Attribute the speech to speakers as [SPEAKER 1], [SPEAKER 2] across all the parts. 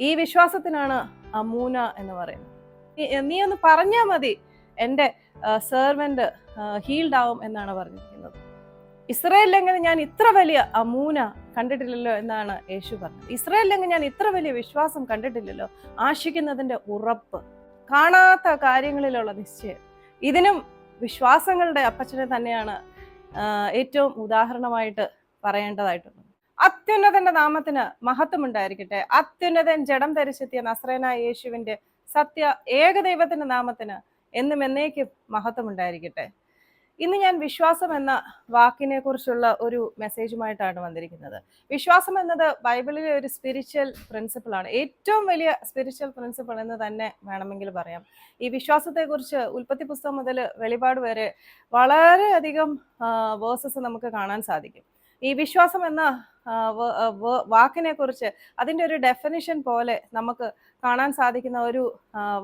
[SPEAKER 1] ഈ വിശ്വാസത്തിനാണ് അമൂന എന്ന് പറയുന്നത്. നീ- ഒന്ന് പറഞ്ഞാൽ മതി എന്റെ സെർവന്റ് ഹീൽഡ് ആവും എന്നാണ് പറഞ്ഞിരിക്കുന്നത്. ഇസ്രയേലിലെങ്ങനെ ഞാൻ ഇത്ര വലിയ അമൂന കണ്ടിട്ടില്ലല്ലോ എന്നാണ് യേശു പറഞ്ഞത്. ഇസ്രയേലിലെങ്കിൽ ഞാൻ ഇത്ര വലിയ വിശ്വാസം കണ്ടിട്ടില്ലല്ലോ. ആശിക്കുന്നതിന്റെ ഉറപ്പ് കാണാത്ത കാര്യങ്ങളിലുള്ള നിശ്ചയം. ഇതിനും വിശ്വാസങ്ങളുടെ അപ്പച്ചനെ തന്നെയാണ് ഏറ്റവും ഉദാഹരണമായിട്ട് പറയേണ്ടതായിട്ടുള്ളത് അത്യുന്നതന്റെ നാമത്തിന് മഹത്വം ഉണ്ടായിരിക്കട്ടെ അത്യുന്നതൻ ജഡം ധരിച്ചെത്തിയ നസ്രേന യേശുവിന്റെ സത്യ ഏകദൈവത്തിന്റെ നാമത്തിന് എന്നും എന്നേക്കും മഹത്വം ഉണ്ടായിരിക്കട്ടെ ഇന്ന് ഞാൻ വിശ്വാസം എന്ന വാക്കിനെ കുറിച്ചുള്ള ഒരു മെസ്സേജുമായിട്ടാണ് വന്നിരിക്കുന്നത്. വിശ്വാസം എന്നത് ബൈബിളിലെ ഒരു സ്പിരിച്വൽ പ്രിൻസിപ്പിൾ ആണ്. ഏറ്റവും വലിയ സ്പിരിച്വൽ പ്രിൻസിപ്പിൾ എന്ന് തന്നെ വേണമെങ്കിൽ പറയാം. ഈ വിശ്വാസത്തെക്കുറിച്ച് ഉൽപ്പത്തി പുസ്തകം മുതൽ വെളിപാട് വരെ വളരെയധികം വേഴ്സസ് നമുക്ക് കാണാൻ സാധിക്കും. ഈ വിശ്വാസം എന്ന വാക്കിനെ കുറിച്ച് അതിന്റെ ഒരു ഡെഫിനിഷൻ പോലെ നമുക്ക് കാണാൻ സാധിക്കുന്ന ഒരു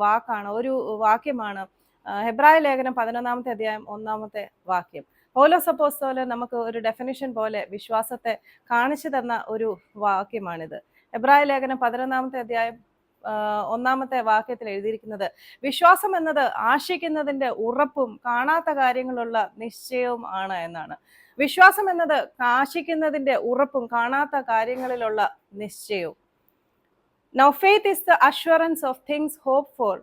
[SPEAKER 1] വാക്കാണ് ഒരു വാക്യമാണ് ഹെബ്രായ ലേഖനം പതിനൊന്നാമത്തെ അധ്യായം ഒന്നാമത്തെ വാക്യം. പൗലോസ് പോലെ നമുക്ക് ഒരു ഡെഫിനിഷൻ പോലെ വിശ്വാസത്തെ കാണിച്ചു തന്ന ഒരു വാക്യമാണിത്. എബ്രായ ലേഖനം പതിനൊന്നാമത്തെ അധ്യായം ഒന്നാമത്തെ വാക്യത്തിൽ എഴുതിയിരിക്കുന്നത് വിശ്വാസം എന്നത് ആശിക്കുന്നതിന്റെ ഉറപ്പും കാണാത്ത കാര്യങ്ങളുള്ള നിശ്ചയവും ആണ് എന്നാണ്. വിശ്വാസം എന്നത് കാശിക്കുന്നതിന്റെ ഉറപ്പും കാണാത്ത കാര്യങ്ങളിലുള്ള നിശ്ചയവും. Now faith is the assurance of things hope for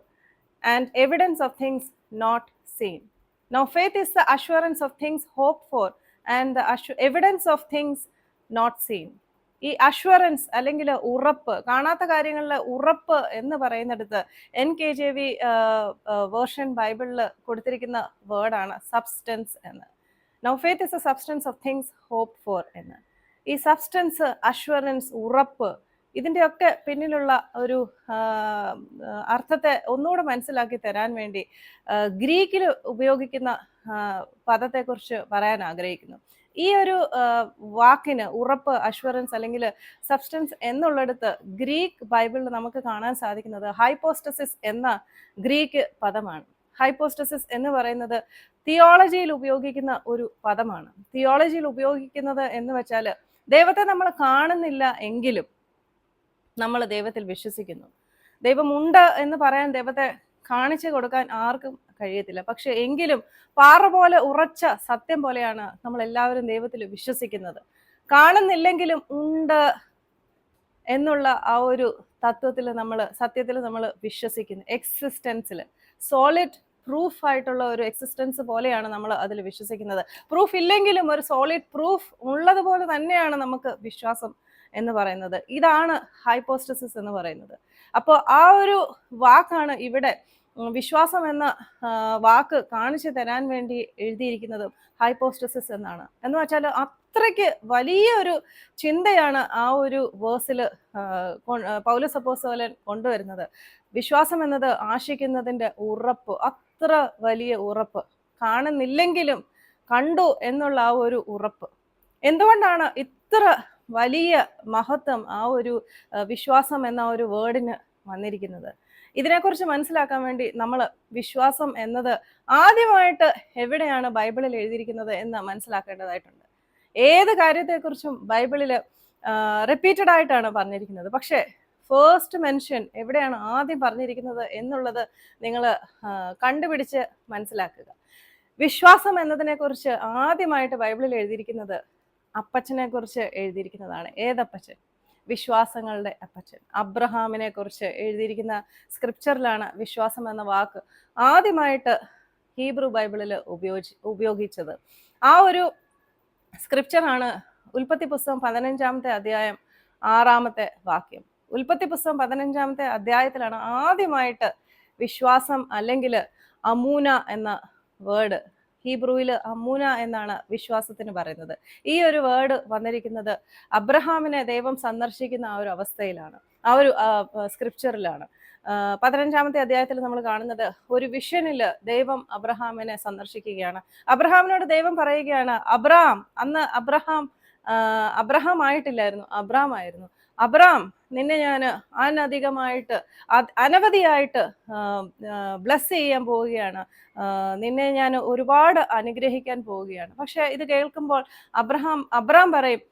[SPEAKER 1] and evidence of things not seen now faith is the assurance of things hope for and the evidence of things not seen ഈ assurance അല്ലെങ്കിൽ ഉറപ്പ് കാണാത്ത കാര്യങ്ങളിലെ ഉറപ്പ് എന്ന് പറയുന്നിടത്ത് N K J V version ബൈബിളിൽ കൊടുത്തിരിക്കുന്ന വേർഡാണ് സബ്സ്റ്റൻസ് എന്ന്. Now faith is a substance of things hope for എന്ന്. ഈ സബ്സ്റ്റൻസ് അഷ്വറൻസ് ഉറപ്പ് ഇതിന്റെയൊക്കെ പിന്നിലുള്ള ഒരു അർത്ഥത്തെ ഒന്നുകൂടെ മനസ്സിലാക്കി തരാൻ വേണ്ടി ഗ്രീക്കിൽ ഉപയോഗിക്കുന്ന പദത്തെക്കുറിച്ച് പറയാൻ ആഗ്രഹിക്കുന്നു. ഈ ഒരു വാക്കിന് ഉറപ്പ് അഷ്വറൻസ് അല്ലെങ്കിൽ സബ്സ്റ്റൻസ് എന്നുള്ളിടത്ത് ഗ്രീക്ക് ബൈബിളിൽ നമുക്ക് കാണാൻ സാധിക്കുന്നത് ഹൈപ്പോസ്റ്റസിസ് എന്ന ഗ്രീക്ക് പദമാണ്. ഹൈപ്പോസ്റ്റസിസ് എന്ന് പറയുന്നത് തിയോളജിയിൽ ഉപയോഗിക്കുന്ന ഒരു പദമാണ്. തിയോളജിയിൽ ഉപയോഗിക്കുന്നത് എന്ന് വെച്ചാൽ ദൈവത്തെ നമ്മൾ കാണുന്നില്ല എങ്കിലും നമ്മൾ ദൈവത്തിൽ വിശ്വസിക്കുന്നു. ദൈവമുണ്ട് എന്ന് പറയാൻ ദൈവത്തെ കാണിച്ചു കൊടുക്കാൻ ആർക്കും കഴിയത്തില്ല. പക്ഷെ എങ്കിലും പാറ പോലെ ഉറച്ച സത്യം പോലെയാണ് നമ്മൾ എല്ലാവരും ദൈവത്തിൽ വിശ്വസിക്കുന്നത്. കാണുന്നില്ലെങ്കിലും ഉണ്ട് എന്നുള്ള ആ ഒരു തത്വത്തിൽ നമ്മൾ സത്യത്തിൽ നമ്മൾ വിശ്വസിക്കുന്നു. എക്സിസ്റ്റൻസിൽ സോളിഡ് പ്രൂഫ് ആയിട്ടുള്ള ഒരു എക്സിസ്റ്റൻസ് പോലെയാണ് നമ്മൾ അതിൽ വിശ്വസിക്കുന്നത്. പ്രൂഫ് ഇല്ലെങ്കിലും ഒരു സോളിഡ് പ്രൂഫ് ഉള്ളതുപോലെ തന്നെയാണ് നമുക്ക് വിശ്വാസം എന്ന് പറയുന്നത്. ഇതാണ് ഹൈപ്പോസ്റ്റസിസ് എന്ന് പറയുന്നത്. അപ്പോൾ ആ ഒരു വാക്കാണ് ഇവിടെ വിശ്വാസം എന്ന വാക്ക് കാണിച്ചു തരാൻ വേണ്ടി എഴുതിയിരിക്കുന്നത് ഹൈപ്പോസ്റ്റസിസ് എന്നാണ്. എന്ന് വെച്ചാൽ അത്രയ്ക്ക് വലിയ ഒരു ചിന്തയാണ് ആ ഒരു വേഴ്സിൽ പൗലസപ്പോസോലൻ കൊണ്ടുവരുന്നത്. വിശ്വാസം എന്നത് ആശിക്കുന്നതിന്റെ ഉറപ്പ് അത്ര വലിയ ഉറപ്പ് കാണുന്നില്ലെങ്കിലും കണ്ടു എന്നുള്ള ആ ഒരു ഉറപ്പ്. എന്തുകൊണ്ടാണ് ഇത്ര വലിയ മഹത്വം ആ ഒരു വിശ്വാസം എന്ന ഒരു വേർഡിന് വന്നിരിക്കുന്നത്? ഇതിനെക്കുറിച്ച് മനസ്സിലാക്കാൻ വേണ്ടി നമ്മൾ വിശ്വാസം എന്നത് ആദ്യമായിട്ട് എവിടെയാണ് ബൈബിളിൽ എഴുതിയിരിക്കുന്നത് എന്ന് മനസ്സിലാക്കേണ്ടതായിട്ടുണ്ട്. ഏത് കാര്യത്തെക്കുറിച്ചും ബൈബിളിൽ റിപ്പീറ്റഡ് ആയിട്ടാണ് പറഞ്ഞിരിക്കുന്നത്. പക്ഷേ ഫേസ്റ്റ് മെൻഷൻ എവിടെയാണ് ആദ്യം പറഞ്ഞിരിക്കുന്നത് എന്നുള്ളത് നിങ്ങൾ കണ്ടുപിടിച്ച് മനസ്സിലാക്കുക. വിശ്വാസം എന്നതിനെക്കുറിച്ച് ആദ്യമായിട്ട് ബൈബിളിൽ എഴുതിയിരിക്കുന്നത് അപ്പച്ചനെ കുറിച്ച് എഴുതിയിരിക്കുന്നതാണ്. ഏതപ്പച്ചൻ? വിശ്വാസങ്ങളുടെ അപ്പച്ചൻ. അബ്രഹാമിനെ കുറിച്ച് എഴുതിയിരിക്കുന്ന സ്ക്രിപ്ചറിലാണ് വിശ്വാസം എന്ന വാക്ക് ആദ്യമായിട്ട് ഹീബ്രു ബൈബിളിൽ ഉപയോഗിച്ച് ഉപയോഗിച്ചത്. ആ ഒരു സ്ക്രിപ്ചറാണ് ഉൽപ്പത്തി പുസ്തകം പതിനഞ്ചാമത്തെ അധ്യായം ആറാമത്തെ വാക്യം. ഉൽപ്പത്തി പുസ്തകം പതിനഞ്ചാമത്തെ അധ്യായത്തിലാണ് ആദ്യമായിട്ട് വിശ്വാസം അല്ലെങ്കിൽ അമൂന എന്ന വേർഡ് ഹീബ്രുവിൽ അമൂന എന്നാണ് വിശ്വാസത്തിന് പറയുന്നത്. ഈ ഒരു വേർഡ് വന്നിരിക്കുന്നത് അബ്രഹാമിനെ ദൈവം സന്ദർശിക്കുന്ന ആ ഒരു അവസ്ഥയിലാണ് ആ ഒരു സ്ക്രിപ്ചറിലാണ് പതിനഞ്ചാമത്തെ അധ്യായത്തിൽ നമ്മൾ കാണുന്നത് ഒരു വിഷനിൽ ദൈവം അബ്രഹാമിനെ സന്ദർശിക്കുകയാണ്. അബ്രഹാമിനോട് ദൈവം പറയുകയാണ് അബ്രഹാം അന്ന് അബ്രഹാം അബ്രഹാം ആയിട്ടില്ലായിരുന്നു അബ്രഹാം ആയിരുന്നു. അബ്രാം നിന്നെ ഞാൻ അനധികമായിട്ട് അനവധിയായിട്ട് ബ്ലസ് ചെയ്യാൻ പോവുകയാണ്. നിന്നെ ഞാൻ ഒരുപാട് അനുഗ്രഹിക്കാൻ പോവുകയാണ്. പക്ഷെ ഇത് കേൾക്കുമ്പോൾ അബ്രഹാം അബ്രാം പറയും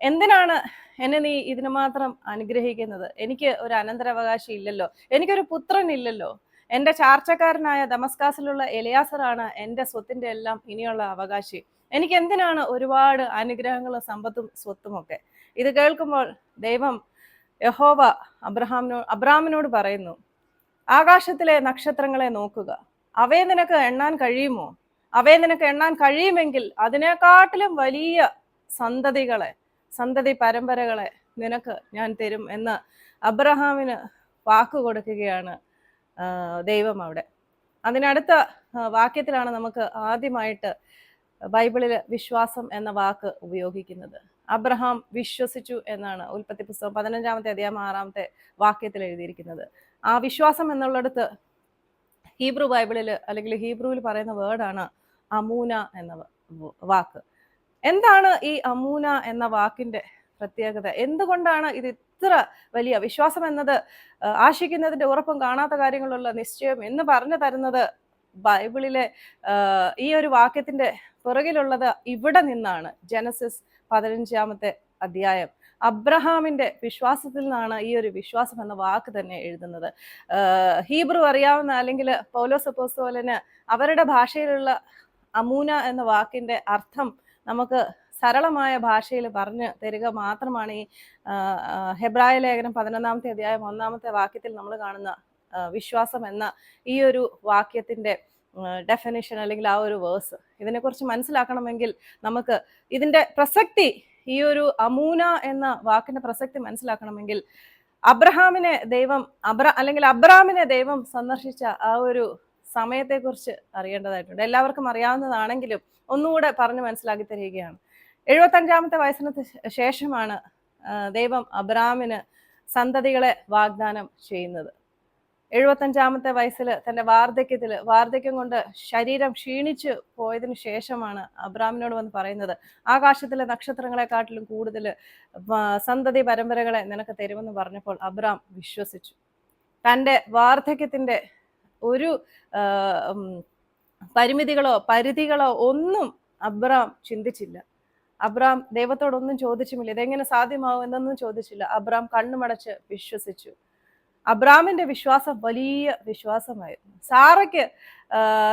[SPEAKER 1] എന്തിനാണ് എന്നെ നീ ഇതിന് മാത്രം അനുഗ്രഹിക്കുന്നത്? എനിക്ക് ഒരു അനന്തരാവകാശി ഇല്ലല്ലോ. എനിക്കൊരു പുത്രൻ ഇല്ലല്ലോ. എന്റെ ചാർച്ചക്കാരനായ ദമസ്കാസിലുള്ള എലിയാസറാണ് എന്റെ സ്വത്തിന്റെ എല്ലാം ഇനിയുള്ള അവകാശി. എനിക്ക് എന്തിനാണ് ഒരുപാട് അനുഗ്രഹങ്ങളും സമ്പത്തും സ്വത്തും ഒക്കെ ഇത് കേൾക്കുമ്പോൾ ദൈവം യഹോവ അബ്രഹാമിനോട് അബ്രാമിനോട് പറയുന്നു ആകാശത്തിലെ നക്ഷത്രങ്ങളെ നോക്കുക. അവയെ നിനക്ക് എണ്ണാൻ കഴിയുമോ? അവയെ നിനക്ക് എണ്ണാൻ കഴിയുമെങ്കിൽ അതിനെക്കാട്ടിലും വലിയ സന്തതികളെ സന്തതി പരമ്പരകളെ നിനക്ക് ഞാൻ തരും എന്ന് അബ്രഹാമിന് വാക്ക് കൊടുക്കുകയാണ് ദൈവം അവിടെ. അതിനടുത്ത വാക്യത്തിലാണ് നമുക്ക് ആദ്യമായിട്ട് ബൈബിളിൽ വിശ്വാസം എന്ന വാക്ക് ഉപയോഗിക്കുന്നത്. അബ്രഹാം വിശ്വസിച്ചു എന്നാണ് ഉൽപ്പത്തി പുസ്തകം പതിനഞ്ചാമത്തെ അധ്യായം ആറാമത്തെ വാക്യത്തിൽ എഴുതിയിരിക്കുന്നത്. ആ വിശ്വാസം എന്നുള്ളിടത്ത് ഹീബ്രു ബൈബിളിൽ അല്ലെങ്കിൽ ഹീബ്രുവിൽ പറയുന്ന വേർഡാണ് അമൂന എന്ന വാക്ക്. എന്താണ് ഈ അമൂന എന്ന വാക്കിന്റെ പ്രത്യേകത? എന്തുകൊണ്ടാണ് ഇത് ഇത്ര വലിയ വിശ്വാസം എന്നത് ആശിക്കുന്നതിന്റെ ഉറപ്പും കാണാത്ത കാര്യങ്ങളുള്ള നിശ്ചയം എന്ന് പറഞ്ഞു തരുന്നത് ബൈബിളിലെ ഈ ഒരു വാക്യത്തിന്റെ പുറകിലുള്ളത് ഇവിടെ നിന്നാണ്. ജനസിസ് പതിനഞ്ചാമത്തെ അധ്യായം. അബ്രഹാമിന്റെ വിശ്വാസത്തിൽ നിന്നാണ് ഈ ഒരു വിശ്വാസം എന്ന വാക്ക് തന്നെ എഴുതുന്നത്. ഹീബ്രു അറിയാവുന്ന അല്ലെങ്കിൽ പൗലോസ് അപ്പോസ്തലന് അവരുടെ ഭാഷയിലുള്ള അമൂന എന്ന വാക്കിന്റെ അർത്ഥം നമുക്ക് സരളമായ ഭാഷയിൽ പറഞ്ഞു തരിക മാത്രമാണ് ഈ ഹെബ്രായ ലേഖനം പതിനൊന്നാമത്തെ അധ്യായം ഒന്നാമത്തെ വാക്യത്തിൽ നമ്മൾ കാണുന്ന വിശ്വാസം എന്ന ഈ ഒരു വാക്യത്തിന്റെ ഡെഫിനിഷൻ അല്ലെങ്കിൽ ആ ഒരു വേഴ്സ് ഇതിനെക്കുറിച്ച് മനസ്സിലാക്കണമെങ്കിൽ നമുക്ക് ഇതിന്റെ പ്രസക്തി ഈ ഒരു അമൂന എന്ന വാക്കിന്റെ പ്രസക്തി മനസ്സിലാക്കണമെങ്കിൽ അബ്രഹാമിനെ ദൈവം അബ്ര അല്ലെങ്കിൽ അബ്രഹാമിനെ ദൈവം സന്ദർശിച്ച ആ ഒരു സമയത്തെക്കുറിച്ച് അറിയേണ്ടതായിട്ടുണ്ട്. എല്ലാവർക്കും അറിയാവുന്നതാണെങ്കിലും ഒന്നുകൂടെ പറഞ്ഞു മനസ്സിലാക്കി തരികയാണ്. എഴുപത്തഞ്ചാമത്തെ വയസ്സിന് ശേഷമാണ് ദൈവം അബ്രഹാമിന് സന്തതികളെ വാഗ്ദാനം ചെയ്യുന്നത്. എഴുപത്തഞ്ചാമത്തെ വയസ്സിൽ തന്റെ വാർദ്ധക്യത്തിൽ വാർദ്ധക്യം കൊണ്ട് ശരീരം ക്ഷീണിച്ച് പോയതിനു ശേഷമാണ് അബ്രാമിനോട് വന്ന് പറയുന്നത്. ആകാശത്തിലെ നക്ഷത്രങ്ങളെക്കാട്ടിലും കൂടുതൽ സന്തതി പരമ്പരകളെ നിനക്ക് തരുമെന്ന് പറഞ്ഞപ്പോൾ അബ്രാം വിശ്വസിച്ചു. തന്റെ വാർദ്ധക്യത്തിന്റെ ഒരു പരിമിതികളോ പരിധികളോ ഒന്നും അബ്രാം ചിന്തിച്ചില്ല. അബ്രാം ദൈവത്തോടൊന്നും ചോദിച്ചുമില്ല. ഇതെങ്ങനെ സാധ്യമാവും എന്നൊന്നും ചോദിച്ചില്ല. അബ്രാം കണ്ണുമടച്ച് വിശ്വസിച്ചു. അബ്രാമിന്റെ വിശ്വാസം വലിയ വിശ്വാസമായിരുന്നു. സാറയ്ക്ക്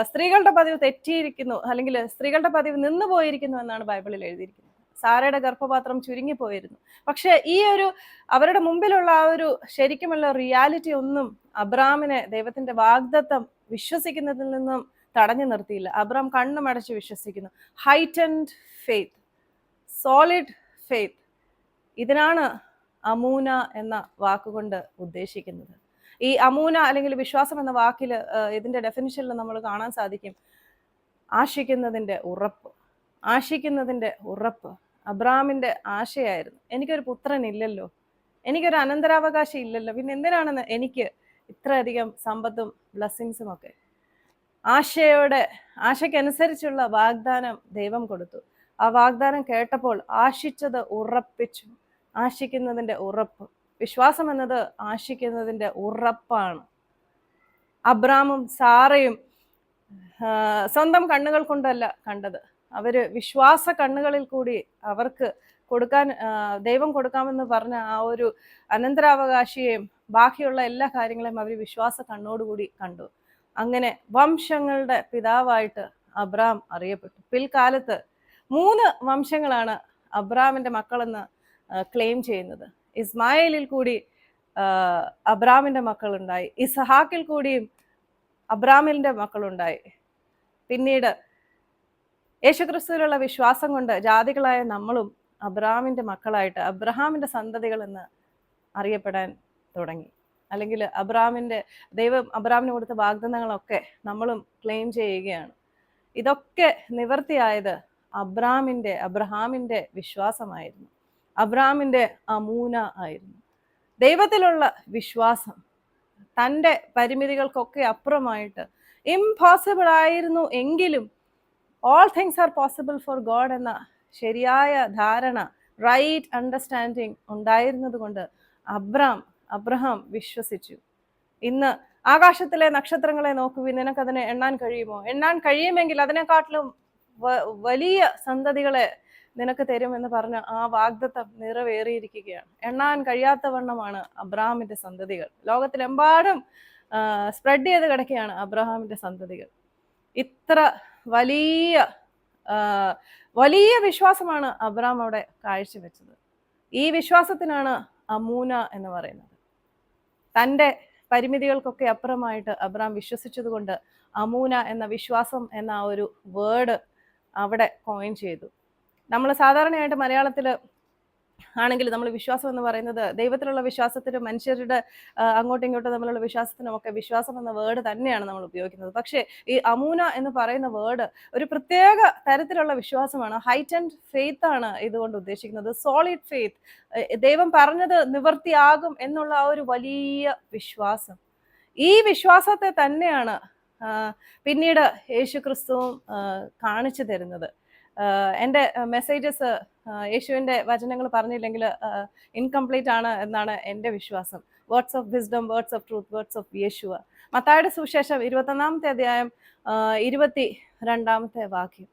[SPEAKER 1] സ്ത്രീകളുടെ പതിവ് തെറ്റിയിരിക്കുന്നു അല്ലെങ്കിൽ സ്ത്രീകളുടെ പതിവ് നിന്നു പോയിരിക്കുന്നു എന്നാണ് ബൈബിളിൽ എഴുതിയിരിക്കുന്നത്. സാറയുടെ ഗർഭപാത്രം ചുരുങ്ങിപ്പോയിരുന്നു പക്ഷെ ഈ ഒരു അവരുടെ മുമ്പിലുള്ള ആ ഒരു ശരിക്കുമുള്ള റിയാലിറ്റി ഒന്നും അബ്രാമിനെ ദൈവത്തിന്റെ വാഗ്ദത്തം വിശ്വസിക്കുന്നതിൽ നിന്നും തടഞ്ഞു നിർത്തിയില്ല. അബ്രാം കണ്ണുമടച്ച് വിശ്വസിക്കുന്നു. ഹൈറ്റൻഡ് ഫെയ്ത്ത് സോളിഡ് ഫെയ്ത്ത് ഇതിനാണ് അമൂന എന്ന വാക്കുകൊണ്ട് ഉദ്ദേശിക്കുന്നത്. ഈ അമൂന അല്ലെങ്കിൽ വിശ്വാസം എന്ന വാക്കിൽ ഇതിന്റെ ഡെഫിനിഷനിൽ നമ്മൾ കാണാൻ സാധിക്കും. ആശിക്കുന്നതിന്റെ ഉറപ്പ്. ആശിക്കുന്നതിന്റെ ഉറപ്പ് അബ്രാമിന്റെ ആശയായിരുന്നു. എനിക്കൊരു പുത്രൻ ഇല്ലല്ലോ. എനിക്കൊരു അനന്തരാവകാശം ഇല്ലല്ലോ. പിന്നെ എന്തിനാണെന്ന് എനിക്ക് ഇത്രയധികം സമ്പത്തും ബ്ലെസ്സിങ്സും ഒക്കെ? ആശയോടെ ആശയ്ക്കനുസരിച്ചുള്ള വാഗ്ദാനം ദൈവം കൊടുത്തു. ആ വാഗ്ദാനം കേട്ടപ്പോൾ ആശിച്ചത് ഉറപ്പിച്ചു. ആശിക്കുന്നതിന്റെ ഉറപ്പ്. വിശ്വാസം എന്നത് ആശിക്കുന്നതിന്റെ ഉറപ്പാണ്. അബ്രാമും സാറയും സ്വന്തം കണ്ണുകൾ കൊണ്ടല്ല കണ്ടത്. അവർ വിശ്വാസ കണ്ണുകളിൽ കൂടി അവർക്ക് കൊടുക്കാൻ ദൈവം കൊടുക്കാമെന്ന് പറഞ്ഞ ആ ഒരു അനന്തരാവകാശിയെയും ബാക്കിയുള്ള എല്ലാ കാര്യങ്ങളെയും അവർ വിശ്വാസ കണ്ണോടുകൂടി കണ്ടു. അങ്ങനെ വംശങ്ങളുടെ പിതാവായിട്ട് അബ്രാം അറിയപ്പെട്ടു. പിൽക്കാലത്ത് മൂന്ന് വംശങ്ങളാണ് അബ്രാമിന്റെ മക്കളെന്ന് ക്ലെയിം ചെയ്യുന്നത്. ഇസ്മായേലിൽ കൂടി അബ്രാമിന്റെ മക്കളുണ്ടായി. ഇസഹാക്കിൽ കൂടിയും അബ്രാമിലിന്റെ മക്കളുണ്ടായി. പിന്നീട് യേശുക്രിസ്തുവിലുള്ള വിശ്വാസം കൊണ്ട് ജാതികളായ നമ്മളും അബ്രാമിന്റെ മക്കളായിട്ട് അബ്രഹാമിന്റെ സന്തതികൾ എന്ന് അറിയപ്പെടാൻ തുടങ്ങി. അല്ലെങ്കിൽ അബ്രാമിന്റെ ദൈവം അബ്രാമിന് കൊടുത്ത വാഗ്ദാനങ്ങളൊക്കെ നമ്മളും ക്ലെയിം ചെയ്യുകയാണ്. ഇതൊക്കെ നിവർത്തിയായത് അബ്രാമിന്റെ അബ്രഹാമിന്റെ വിശ്വാസമായിരുന്നു. അബ്രാമിന്റെ അമൂന ആയിരുന്നു. ദൈവത്തിലുള്ള വിശ്വാസം തന്റെ പരിമിതികൾക്കൊക്കെ അപ്പുറമായിട്ട് ഇംപോസിബിൾ ആയിരുന്നു എങ്കിലും all things are possible for God എന്ന ശരിയായ ധാരണ റൈറ്റ് അണ്ടർസ്റ്റാൻഡിങ് ഉണ്ടായിരുന്നത് കൊണ്ട് അബ്രാം അബ്രഹാം വിശ്വസിച്ചു. ഇന്ന് ആകാശത്തിലെ നക്ഷത്രങ്ങളെ നോക്കുവിൻ നിനക്കതിനെ എണ്ണാൻ കഴിയുമോ? എണ്ണാൻ കഴിയുമെങ്കിൽ അതിനെക്കാട്ടിലും വലിയ സന്തതികളെ നിനക്ക് തരുമെന്ന് പറഞ്ഞ ആ വാഗ്ദത്തം നിറവേറിയിരിക്കുകയാണ്. എണ്ണാൻ കഴിയാത്ത വണ്ണമാണ് അബ്രഹാമിന്റെ സന്തതികൾ. ലോകത്തിലെമ്പാടും സ്പ്രെഡ് ചെയ്ത് കിടക്കുകയാണ് അബ്രഹാമിന്റെ സന്തതികൾ. ഇത്ര വലിയ വലിയ വിശ്വാസമാണ് അബ്രഹാം അവിടെ കാഴ്ചവെച്ചത്. ഈ വിശ്വാസത്തിനാണ് അമൂന എന്ന് പറയുന്നത്. തന്റെ പരിമിതികൾക്കൊക്കെ അപ്പുറമായിട്ട് അബ്രഹാം വിശ്വസിച്ചതുകൊണ്ട് അമൂന എന്ന വിശ്വാസം എന്ന ഒരു വേർഡ് അവിടെ കോയിൻ ചെയ്തു. നമ്മൾ സാധാരണയായിട്ട് മലയാളത്തിൽ ആണെങ്കിൽ നമ്മൾ വിശ്വാസം എന്ന് പറയുന്നത് ദൈവത്തിലുള്ള വിശ്വാസത്തിനും മനുഷ്യരുടെ അങ്ങോട്ടും ഇങ്ങോട്ടും തമ്മിലുള്ള വിശ്വാസത്തിനും ഒക്കെ വിശ്വാസം എന്ന വേർഡ് തന്നെയാണ് നമ്മൾ ഉപയോഗിക്കുന്നത്. പക്ഷേ ഈ അമൂന എന്ന് പറയുന്ന വേർഡ് ഒരു പ്രത്യേക തരത്തിലുള്ള വിശ്വാസമാണ്. ഹൈറ്റ് ആൻഡ് ഫെയ്ത്ത് ആണ് ഇതുകൊണ്ട് ഉദ്ദേശിക്കുന്നത്. സോളിഡ് ഫെയ്ത്ത് ദൈവം പറഞ്ഞത് നിവൃത്തിയാകും എന്നുള്ള ആ ഒരു വലിയ വിശ്വാസം. ഈ വിശ്വാസത്തെ തന്നെയാണ് പിന്നീട് യേശു ക്രിസ്തുവും കാണിച്ചു തരുന്നത്. എന്റെ മെസ്സേജസ് യേശുവിന്റെ വചനങ്ങൾ പറഞ്ഞില്ലെങ്കിൽ ഇൻകംപ്ലീറ്റ് ആണ് എന്നാണ് എന്റെ വിശ്വാസം. Words of wisdom words of truth words of യേശുവ മത്തായുടെ സുവിശേഷം ഇരുപത്തൊന്നാമത്തെ അധ്യായം ഇരുപത്തി രണ്ടാമത്തെ വാക്യം.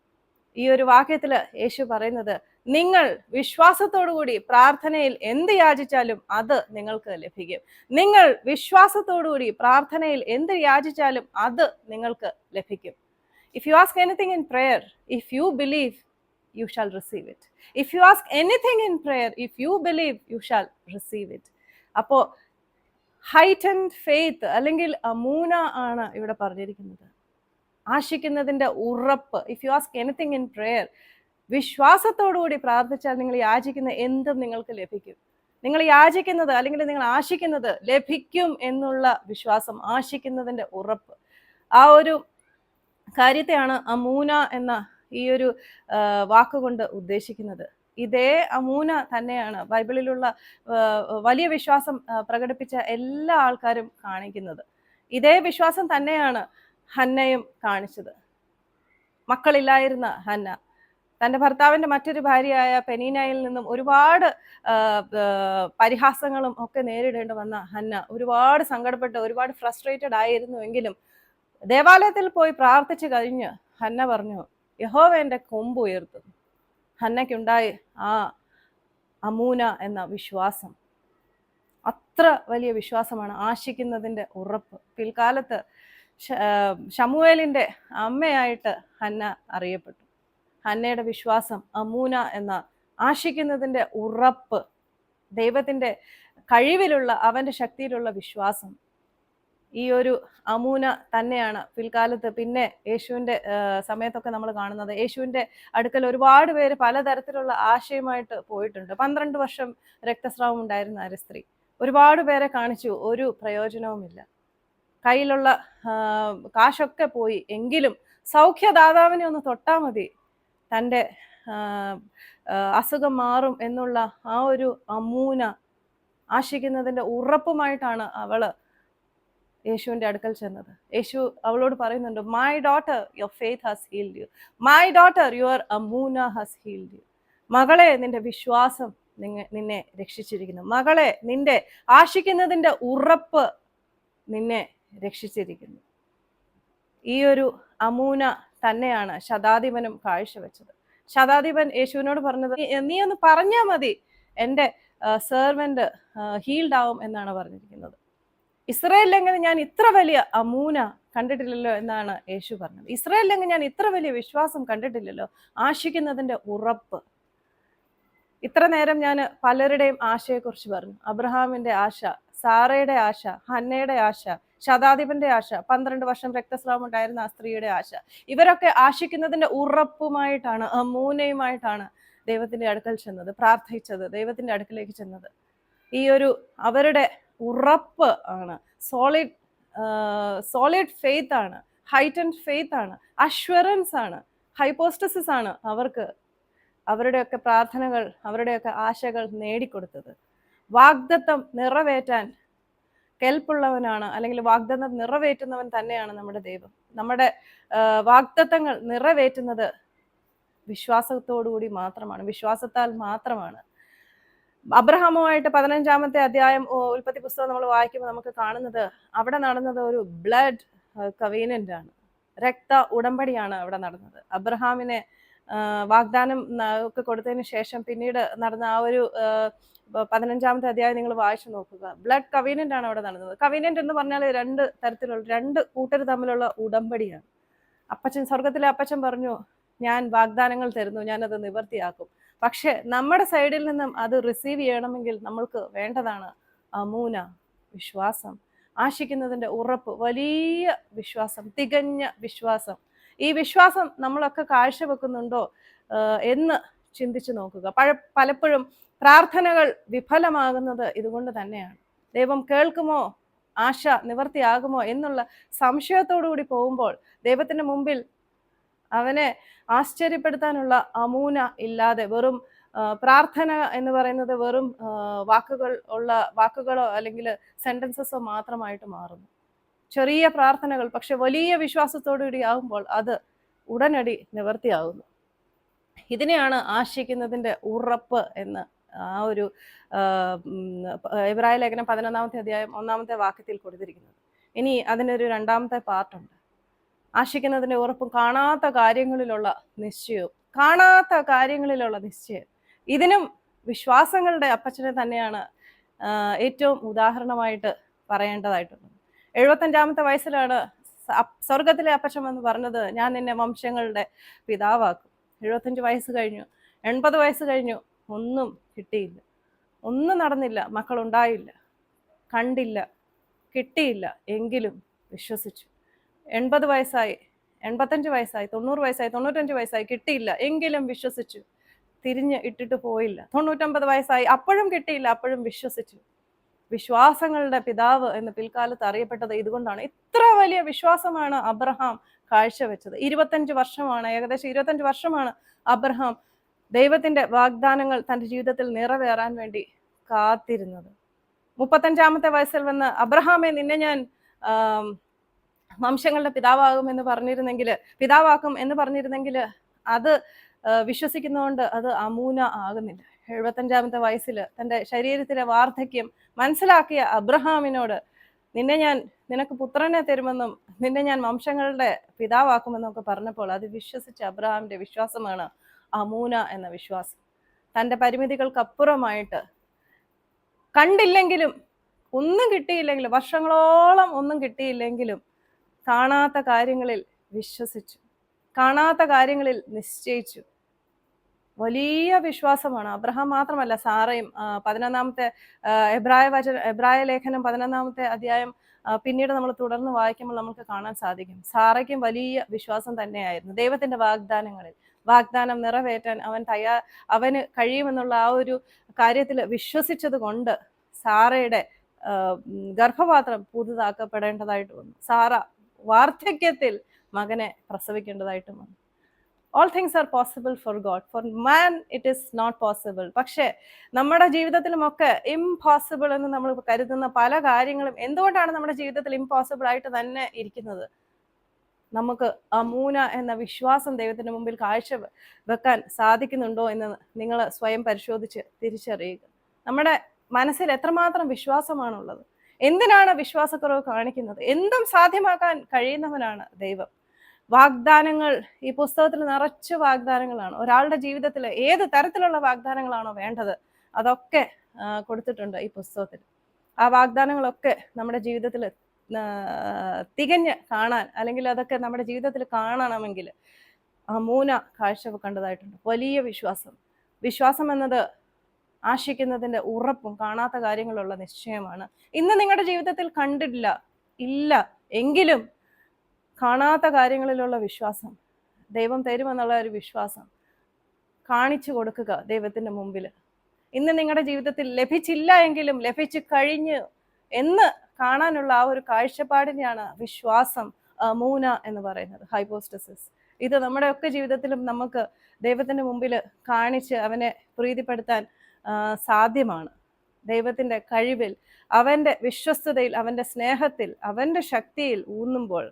[SPEAKER 1] ഈ ഒരു വാക്യത്തിൽ യേശു പറയുന്നത് നിങ്ങൾ വിശ്വാസത്തോടുകൂടി പ്രാർത്ഥനയിൽ എന്ത് യാചിച്ചാലും അത് നിങ്ങൾക്ക് ലഭിക്കും. നിങ്ങൾ വിശ്വാസത്തോടുകൂടി പ്രാർത്ഥനയിൽ എന്ത് യാചിച്ചാലും അത് നിങ്ങൾക്ക് ലഭിക്കും. If you ask anything in prayer, if you believe, you shall receive it. If you ask anything in prayer, if you believe, you shall receive it. അപ്പോൾ ഹൈറ്റൻഡ് ഫെയ്ത്ത് അല്ലെങ്കിൽ അമൂന ആണ് ഇവിടെ പറഞ്ഞിരിക്കുന്നത് ആശിക്കുന്നതിന്റെ ഉറപ്പ് if you ask anything in prayer വിശ്വാസത്തോടുകൂടി പ്രാർത്ഥിച്ചാൽ നിങ്ങൾ യാചിക്കുന്ന എന്തും നിങ്ങൾക്ക് ലഭിക്കും നിങ്ങൾ യാചിക്കുന്നത് അല്ലെങ്കിൽ നിങ്ങൾ ആശിക്കുന്നത് ലഭിക്കും എന്നുള്ള വിശ്വാസം ആശിക്കുന്നതിന്റെ ഉറപ്പ് ആ ഒരു കാര്യത്തെയാണ് അമൂന എന്ന ഈ ഒരു വാക്കുകൊണ്ട് ഉദ്ദേശിക്കുന്നത്. ഇതേ അമൂന തന്നെയാണ് ബൈബിളിലുള്ള വലിയ വിശ്വാസം പ്രകടിപ്പിച്ച എല്ലാ ആൾക്കാരും കാണിക്കുന്നത്. ഇതേ വിശ്വാസം തന്നെയാണ് ഹന്നയും കാണിച്ചത്. മക്കളില്ലായിരുന്ന ഹന്ന. തന്റെ ഭർത്താവിന്റെ മറ്റൊരു ഭാര്യയായ പെനീനയിൽ നിന്നും ഒരുപാട് പരിഹാസങ്ങളും ഒക്കെ നേരിടേണ്ടി വന്ന ഹന്ന ഒരുപാട് സങ്കടപ്പെട്ട് ഒരുപാട് ഫ്രസ്ട്രേറ്റഡ് ആയിരുന്നുവെങ്കിലും ദേവാലയത്തിൽ പോയി പ്രാർത്ഥിച്ചു കഴിഞ്ഞ് ഹന്ന പറഞ്ഞു യഹോവ എന്റെ കൊമ്പ് ഉയർത്തും ഹന്നയ്ക്കുണ്ടായി ആ അമൂന എന്ന വിശ്വാസം. അത്ര വലിയ വിശ്വാസമാണ് ആശിക്കുന്നതിന്റെ ഉറപ്പ്. പിൽക്കാലത്ത് ഷമുവേലിന്റെ അമ്മയായിട്ട് ഹന്ന അറിയപ്പെട്ടു. ഹന്നയുടെ വിശ്വാസം അമൂന എന്ന ആശിക്കുന്നതിന്റെ ഉറപ്പ് ദൈവത്തിന്റെ കഴിവിലുള്ള അവന്റെ ശക്തിയിലുള്ള വിശ്വാസം. ഈ ഒരു അമൂന തന്നെയാണ് പിൽക്കാലത്ത് പിന്നെ യേശുവിന്റെ സമയത്തൊക്കെ നമ്മൾ കാണുന്നത്. യേശുവിന്റെ അടുക്കൽ ഒരുപാട് പേര് പലതരത്തിലുള്ള ആശയമായിട്ട് പോയിട്ടുണ്ട്. പന്ത്രണ്ട് വർഷം രക്തസ്രാവം ഉണ്ടായിരുന്ന ആ സ്ത്രീ. ഒരുപാട് പേരെ കാണിച്ചു. ഒരു പ്രയോജനവുമില്ല. കയ്യിലുള്ള കാശൊക്കെ പോയി. എങ്കിലും സൗഖ്യദാതാവിനെ ഒന്ന് തൊട്ടാൽ മതി. തന്റെ അസുഖം മാറും എന്നുള്ള ആ ഒരു അമൂന ആശിക്കുന്നതിന്റെ ഉറപ്പുമായിട്ടാണ് അവൾ യേശുവിന്റെ അടുക്കൽ ചെന്നത്. യേശു അവളോട് പറയുന്നുണ്ട് my daughter your faith has healed you my daughter your അമൂന has healed you മകളെ നിന്റെ വിശ്വാസം നിങ്ങ നിന്നെ രക്ഷിച്ചിരിക്കുന്നു. മകളെ നിന്റെ ആശിക്കുന്നതിന്റെ ഉറപ്പ് നിന്നെ രക്ഷിച്ചിരിക്കുന്നു. ഈ ഒരു അമൂന തന്നെയാണ് ശതാധിപനും കാഴ്ചവെച്ചത്. ശതാധിപൻ യേശുവിനോട് പറഞ്ഞത് "നീ- ഒന്ന് പറഞ്ഞാൽ മതി എന്റെ സെർവന്റ് ഹീൽഡ് ആവും എന്നാണ് പറഞ്ഞിരിക്കുന്നത്. ഇസ്രായേലിലെങ്ങനെ ഞാൻ ഇത്ര വലിയ അമൂന കണ്ടിട്ടില്ലല്ലോ എന്നാണ് യേശു പറഞ്ഞത്. ഇസ്രായേലിലെങ്ങനെ ഞാൻ ഇത്ര വലിയ വിശ്വാസം കണ്ടിട്ടില്ലല്ലോ ആശിക്കുന്നതിന്റെ ഉറപ്പ്. ഇത്ര നേരം ഞാൻ പലരുടെയും ആശയെക്കുറിച്ച് പറഞ്ഞു. അബ്രഹാമിന്റെ ആശ സാറയുടെ ആശ ഹന്നയുടെ ആശ ശതാധിപന്റെ ആശ പന്ത്രണ്ട് വർഷം രക്തസ്രാവം ഉണ്ടായിരുന്ന ആ സ്ത്രീയുടെ ആശ. ഇവരൊക്കെ ആശിക്കുന്നതിന്റെ ഉറപ്പുമായിട്ടാണ് അമൂനയുമായിട്ടാണ് ദൈവത്തിന്റെ അടുക്കൽ ചെന്നത് പ്രാർത്ഥിച്ചത് ദൈവത്തിന്റെ അടുക്കലേക്ക് ചെന്നത്. ഈ ഒരു അവരുടെ ഉറപ്പ് ആണ്. സോളിഡ് സോളിഡ് ഫെയ്ത്ത് ആണ്. ഹൈറ്റൻഡ് ഫെയ്ത്ത് ആണ്. അഷ്വറൻസ് ആണ്. ഹൈപ്പോസ്റ്റസിസ് ആണ് അവർക്ക് അവരുടെയൊക്കെ പ്രാർത്ഥനകൾ അവരുടെയൊക്കെ ആശകൾ നേടിക്കൊടുത്തത്. വാഗ്ദത്തം നിറവേറ്റാൻ കെൽപ്പുള്ളവനാണ് അല്ലെങ്കിൽ വാഗ്ദത്തം നിറവേറ്റുന്നവൻ തന്നെയാണ് നമ്മുടെ ദൈവം. നമ്മുടെ വാഗ്ദത്തങ്ങൾ നിറവേറ്റുന്നത് വിശ്വാസത്തോടുകൂടി മാത്രമാണ് വിശ്വാസത്താൽ മാത്രമാണ്. അബ്രഹാമുമായിട്ട് പതിനഞ്ചാമത്തെ അധ്യായം ഉൽപ്പത്തി പുസ്തകം നമ്മൾ വായിക്കുമ്പോൾ നമുക്ക് കാണുന്നത് അവിടെ നടന്നത് ഒരു ബ്ലഡ് കവീനന്റ് ആണ് രക്ത ഉടമ്പടിയാണ് അവിടെ നടന്നത്. അബ്രഹാമിനെ വാഗ്ദാനം ഒക്കെ കൊടുത്തതിന് ശേഷം പിന്നീട് നടന്ന ആ ഒരു പതിനഞ്ചാമത്തെ അധ്യായം നിങ്ങൾ വായിച്ചു നോക്കുക. ബ്ലഡ് കവീനന്റ് ആണ് അവിടെ നടന്നത്. കവീനന്റ് എന്ന് പറഞ്ഞാൽ രണ്ട് തരത്തിലുള്ള രണ്ട് കൂട്ടർ തമ്മിലുള്ള ഉടമ്പടിയാണ്. അപ്പച്ചൻ സ്വർഗത്തിലെ അപ്പച്ചൻ പറഞ്ഞു ഞാൻ വാഗ്ദാനങ്ങൾ തരുന്നു ഞാനത് നിവർത്തിയാക്കും. പക്ഷെ നമ്മുടെ സൈഡിൽ നിന്നും അത് റിസീവ് ചെയ്യണമെങ്കിൽ നമ്മൾക്ക് വേണ്ടതാണ് അമൂന വിശ്വാസം. ആശിക്കുന്നതിന്റെ ഉറപ്പ് വലിയ വിശ്വാസം തികഞ്ഞ വിശ്വാസം. ഈ വിശ്വാസം നമ്മളൊക്കെ കാഴ്ചവെക്കുന്നുണ്ടോ എന്ന് ചിന്തിച്ചു നോക്കുക. പഴ പലപ്പോഴും പ്രാർത്ഥനകൾ വിഫലമാകുന്നത് ഇതുകൊണ്ട് തന്നെയാണ്. ദൈവം കേൾക്കുമോ ആശ നിവർത്തിയാകുമോ എന്നുള്ള സംശയത്തോടു കൂടി പോകുമ്പോൾ ദൈവത്തിന്റെ മുമ്പിൽ അവനെ ആശ്ചര്യപ്പെടുത്താനുള്ള അമൂന ഇല്ലാതെ വെറും പ്രാർത്ഥന എന്ന് പറയുന്നത് വെറും വാക്കുകൾ ഉള്ള വാക്കുകളോ അല്ലെങ്കിൽ സെന്റൻസസോ മാത്രമായിട്ട് മാറുന്നു. ചെറിയ പ്രാർത്ഥനകൾ പക്ഷെ വലിയ വിശ്വാസത്തോടു കൂടി ആകുമ്പോൾ അത് ഉടനടി നിവർത്തിയാകുന്നു ഇതിനെയാണ് ആശിക്കുന്നതിന്റെ ഉറപ്പ് എന്ന് ആ ഒരു ഇബ്രാഹിം ലേഖനം പതിനൊന്നാമത്തെ അധ്യായം ഒന്നാമത്തെ വാക്യത്തിൽ കൊടുത്തിരിക്കുന്നത്. ഇനി അതിനൊരു രണ്ടാമത്തെ പാർട്ടുണ്ട് ആശിക്കുന്നതിന്റെ ഉറപ്പും കാണാത്ത കാര്യങ്ങളിലുള്ള നിശ്ചയവും കാണാത്ത കാര്യങ്ങളിലുള്ള നിശ്ചയം ഇതിനും വിശ്വാസങ്ങളുടെ അപ്പച്ചനെ തന്നെയാണ് ഏറ്റവും ഉദാഹരണമായിട്ട് പറയേണ്ടതായിട്ടുള്ളത് എഴുപത്തഞ്ചാമത്തെ വയസ്സിലാണ് സ്വർഗത്തിലെ അപ്പച്ചൻ എന്ന് പറഞ്ഞത് ഞാൻ നിന്നെ വംശങ്ങളുടെ പിതാവാക്കും. എഴുപത്തഞ്ച് വയസ്സ് കഴിഞ്ഞു എൺപത് വയസ്സ് കഴിഞ്ഞു ഒന്നും കിട്ടിയില്ല. ഒന്നും നടന്നില്ല മക്കളുണ്ടായില്ല കണ്ടില്ല കിട്ടിയില്ല എങ്കിലും വിശ്വസിച്ചു. എൺപത് വയസ്സായി എൺപത്തഞ്ച് വയസ്സായി തൊണ്ണൂറ് വയസ്സായി തൊണ്ണൂറ്റഞ്ച് വയസ്സായി കിട്ടിയില്ല. എങ്കിലും വിശ്വസിച്ചു. തിരിഞ്ഞ് ഇട്ടിട്ട് പോയില്ല. തൊണ്ണൂറ്റമ്പത് വയസ്സായി. അപ്പോഴും കിട്ടിയില്ല അപ്പോഴും വിശ്വസിച്ചു. വിശ്വാസങ്ങളുടെ പിതാവ് എന്ന് പിൽക്കാലത്ത് അറിയപ്പെട്ടത് ഇതുകൊണ്ടാണ്. ഇത്ര വലിയ വിശ്വാസമാണ് അബ്രഹാം കാഴ്ചവെച്ചത്. ഇരുപത്തഞ്ച് വർഷമാണ് ഏകദേശം ഇരുപത്തഞ്ച് വർഷമാണ് അബ്രഹാം ദൈവത്തിന്റെ വാഗ്ദാനങ്ങൾ തന്റെ ജീവിതത്തിൽ നിറവേറാൻ വേണ്ടി കാത്തിരുന്നത്. മുപ്പത്തഞ്ചാമത്തെ വയസ്സിൽ വന്ന് അബ്രഹാമെ നിന്നെ ഞാൻ വംശങ്ങളുടെ പിതാവാകും എന്ന് പറഞ്ഞിരുന്നെങ്കിൽ പിതാവാക്കും എന്ന് പറഞ്ഞിരുന്നെങ്കിൽ അത് വിശ്വസിക്കുന്നതുകൊണ്ട് അത് അമൂന ആകുന്നില്ല. എഴുപത്തഞ്ചാമത്തെ വയസ്സിൽ തന്റെ ശരീരത്തിലെ വാർദ്ധക്യം മനസ്സിലാക്കിയ അബ്രഹാമിനോട് നിന്നെ ഞാൻ നിനക്ക് പുത്രനെ തരുമെന്നും നിന്നെ ഞാൻ വംശങ്ങളുടെ പിതാവാക്കുമെന്നും ഒക്കെ പറഞ്ഞപ്പോൾ അത് വിശ്വസിച്ച അബ്രഹാമിന്റെ വിശ്വാസമാണ് അമൂന എന്ന വിശ്വാസം. തന്റെ പരിമിതികൾക്കപ്പുറമായിട്ട് കണ്ടില്ലെങ്കിലും ഒന്നും കിട്ടിയില്ലെങ്കിലും വർഷങ്ങളോളം ഒന്നും കിട്ടിയില്ലെങ്കിലും കാണാത്ത കാര്യങ്ങളിൽ വിശ്വസിച്ചു. കാണാത്ത കാര്യങ്ങളിൽ നിശ്ചയിച്ചു. വലിയ വിശ്വാസമാണ്. അബ്രഹാം മാത്രമല്ല സാറയും പതിനൊന്നാമത്തെ എബ്രായ വചന എബ്രായ ലേഖനം പതിനൊന്നാമത്തെ അധ്യായം പിന്നീട് നമ്മൾ തുടർന്ന് വായിക്കുമ്പോൾ നമുക്ക് കാണാൻ സാധിക്കും. സാറയ്ക്കും വലിയ വിശ്വാസം തന്നെയായിരുന്നു. ദൈവത്തിന്റെ വാഗ്ദാനങ്ങളിൽ വാഗ്ദാനം നിറവേറ്റാൻ അവൻ തയ്യാ അവന് കഴിയുമെന്നുള്ള ആ ഒരു കാര്യത്തിൽ വിശ്വസിച്ചത് കൊണ്ട് സാറയുടെ ഗർഭപാത്രം പുതുതാക്കപ്പെടേണ്ടതായിട്ട് വന്നു. സാറ വാർദ്ധക്യത്തിൽ മകനെ പ്രസവിക്കേണ്ടതായിട്ടും വന്നു. All things are possible for God for man it is not possible പക്ഷേ നമ്മുടെ ജീവിതത്തിലുമൊക്കെ ഇംപോസിബിൾ എന്ന് നമ്മൾ കരുതുന്ന പല കാര്യങ്ങളും എന്തുകൊണ്ടാണ് നമ്മുടെ ജീവിതത്തിൽ ഇംപോസിബിൾ ആയിട്ട് തന്നെ ഇരിക്കുന്നത്? നമുക്ക് ആ മൂന എന്ന വിശ്വാസം ദൈവത്തിന് മുമ്പിൽ കാഴ്ച വെക്കാൻ സാധിക്കുന്നുണ്ടോ എന്ന് നിങ്ങൾ സ്വയം പരിശോധിച്ച് തിരിച്ചറിയുക. നമ്മുടെ മനസ്സിൽ എത്രമാത്രം വിശ്വാസമാണുള്ളത്? എന്തിനാണ് വിശ്വാസക്കുറവ് കാണിക്കുന്നത്? എന്തും സാധ്യമാക്കാൻ കഴിയുന്നവനാണ് ദൈവം. വാഗ്ദാനങ്ങൾ ഈ പുസ്തകത്തിൽ നിറച്ച് വാഗ്ദാനങ്ങളാണ്. ഒരാളുടെ ജീവിതത്തിൽ ഏത് തരത്തിലുള്ള വാഗ്ദാനങ്ങളാണോ വേണ്ടത് അതൊക്കെ കൊടുത്തിട്ടുണ്ട് ഈ പുസ്തകത്തിൽ. ആ വാഗ്ദാനങ്ങളൊക്കെ നമ്മുടെ ജീവിതത്തിൽ തികഞ്ഞ് കാണാൻ അല്ലെങ്കിൽ അതൊക്കെ നമ്മുടെ ജീവിതത്തിൽ കാണണമെങ്കിൽ ആ മൂന കാഴ്ച കണ്ടതായിട്ടുണ്ട്. വലിയ വിശ്വാസം. വിശ്വാസം എന്നത് ആശിക്കുന്നതിന്റെ ഉറപ്പും കാണാത്ത കാര്യങ്ങളുള്ള നിശ്ചയമാണ്. ഇന്ന് നിങ്ങളുടെ ജീവിതത്തിൽ കണ്ടിട്ടില്ല ഇല്ല എങ്കിലും കാണാത്ത കാര്യങ്ങളിലുള്ള വിശ്വാസം ദൈവം തരുമെന്നുള്ള ഒരു വിശ്വാസം കാണിച്ചു കൊടുക്കുക ദൈവത്തിന്റെ മുമ്പിൽ ഇന്ന് നിങ്ങളുടെ ജീവിതത്തിൽ ലഭിച്ചില്ല എങ്കിലും ലഭിച്ചു കഴിഞ്ഞ് എന്ന് കാണാനുള്ള ആ ഒരു കാഴ്ചപ്പാടിനെയാണ് വിശ്വാസം മൂന എന്ന് പറയുന്നത് ഹൈപ്പോസ്റ്റസിസ് ഇത് നമ്മുടെയൊക്കെ ജീവിതത്തിലും നമുക്ക് ദൈവത്തിന്റെ മുമ്പിൽ കാണിച്ച് അവനെ പ്രീതിപ്പെടുത്താൻ സാധ്യമാണ്. ദൈവത്തിന്റെ കഴിവിൽ അവന്റെ വിശ്വസ്തതയിൽ അവന്റെ സ്നേഹത്തിൽ അവന്റെ ശക്തിയിൽ ഊന്നുമ്പോൾ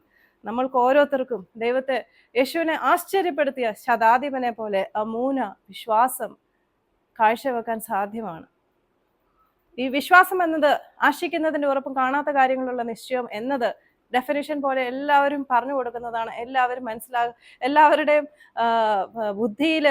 [SPEAKER 1] നമ്മൾക്ക് ഓരോരുത്തർക്കും ദൈവത്തെ യേശുവിനെ ആശ്ചര്യപ്പെടുത്തിയ ശതാധിപനെ പോലെ അമൂന വിശ്വാസം കാഴ്ചവെക്കാൻ സാധ്യമാണ്. ഈ വിശ്വാസം എന്നത് ആശിക്കുന്നതിന്റെ ഉറപ്പും കാണാത്ത കാര്യങ്ങളുള്ള നിശ്ചയം എന്നത് ഡെഫിനിഷൻ പോലെ എല്ലാവരും പറഞ്ഞു കൊടുക്കുന്നതാണ്. എല്ലാവരും മനസ്സിലാ എല്ലാവരുടെയും ബുദ്ധിയിൽ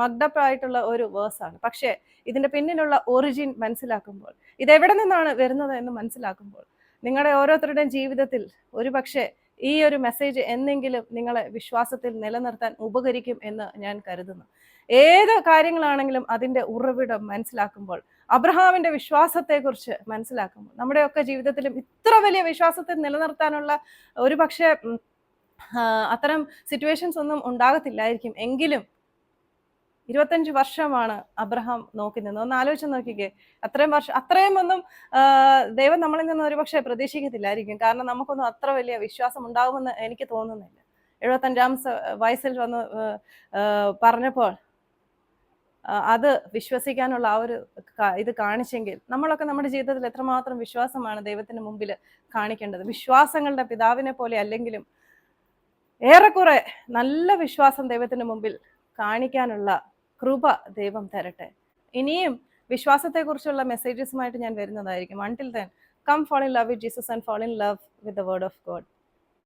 [SPEAKER 1] മഗ്ഡപ്പായിട്ടുള്ള ഒരു വേഴ്സാണ്. പക്ഷേ ഇതിന്റെ പിന്നിലുള്ള ഒറിജിൻ മനസ്സിലാക്കുമ്പോൾ ഇതെവിടെ നിന്നാണ് വരുന്നത് എന്ന് മനസ്സിലാക്കുമ്പോൾ നിങ്ങളുടെ ഓരോരുത്തരുടെയും ജീവിതത്തിൽ ഒരു പക്ഷേ ഈ ഒരു മെസ്സേജ് എന്നെങ്കിലും നിങ്ങളെ വിശ്വാസത്തിൽ നിലനിർത്താൻ ഉപകരിക്കും എന്ന് ഞാൻ കരുതുന്നു. ഏത് കാര്യങ്ങളാണെങ്കിലും അതിന്റെ ഉറവിടം മനസ്സിലാക്കുമ്പോൾ അബ്രഹാമിന്റെ വിശ്വാസത്തെക്കുറിച്ച് മനസ്സിലാക്കുമ്പോൾ നമ്മുടെയൊക്കെ ജീവിതത്തിലും ഇത്ര വലിയ വിശ്വാസത്തെ നിലനിർത്താനുള്ള ഒരു പക്ഷേ അത്തരം സിറ്റുവേഷൻസ് ഒന്നും ഉണ്ടാകത്തില്ലായിരിക്കും. എങ്കിലും ഇരുപത്തഞ്ച് വർഷമാണ് അബ്രഹാം നോക്കി നിന്നത് ഒന്ന് ആലോചിച്ച് നോക്കിക്കേ അത്രയും വർഷം അത്രയും ഒന്നും ദൈവം നമ്മളിൽ നിന്ന് ഒരുപക്ഷെ പ്രതീക്ഷിക്കത്തില്ലായിരിക്കും. കാരണം നമുക്കൊന്നും അത്ര വലിയ വിശ്വാസം ഉണ്ടാകുമെന്ന് എനിക്ക് തോന്നുന്നില്ല. എഴുപത്തഞ്ചാം വയസ്സിൽ വന്ന് പറഞ്ഞപ്പോൾ അത് വിശ്വസിക്കാനുള്ള ആ ഒരു ഇത് കാണിച്ചെങ്കിൽ നമ്മളൊക്കെ നമ്മുടെ ജീവിതത്തിൽ എത്രമാത്രം വിശ്വാസമാണ് ദൈവത്തിന് മുമ്പിൽ കാണിക്കേണ്ടത്. വിശ്വാസങ്ങളുടെ പിതാവിനെ പോലെ അല്ലെങ്കിലും ഏറെക്കുറെ നല്ല വിശ്വാസം ദൈവത്തിന് മുമ്പിൽ കാണിക്കാനുള്ള കൃപ ദൈവം തരട്ടെ. ഇനിയും വിശ്വാസത്തെക്കുറിച്ചുള്ള മെസ്സേജസുമായിട്ട് ഞാൻ വരുന്നതായിരിക്കും. Until then come fall in love with Jesus and fall in love with the word of God